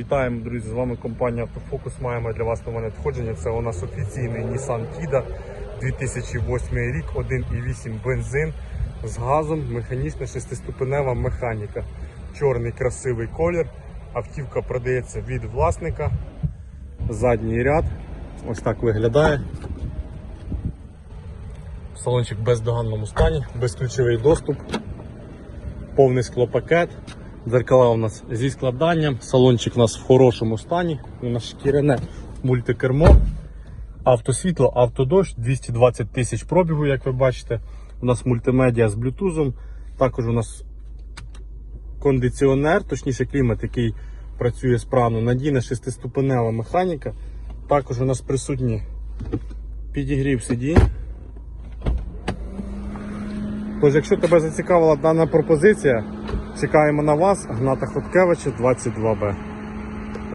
Вітаємо, друзі! З вами компанія Автофокус. Маємо для вас нове надходження. Це у нас офіційний Nissan Kida 2008 рік, 1,8 бензин з газом, механічна шестиступенева механіка. Чорний красивий колір. Автівка продається від власника. Задній ряд. Ось так виглядає. Салончик в бездоганному стані, безключовий доступ, повний склопакет. Дзеркала у нас зі складанням, салончик у нас в хорошому стані, у нас шкіряне мультикермо, автосвітло, автодощ, 220 тисяч пробігу, як ви бачите. У нас мультимедіа з блютузом, також у нас кондиціонер, точніше клімат, який працює справно, надійна шестиступенева механіка. Також у нас присутні підігрів сидінь. Тож, якщо тебе зацікавила дана пропозиція, чекаємо на вас, Гната Хоткевича, 22Б.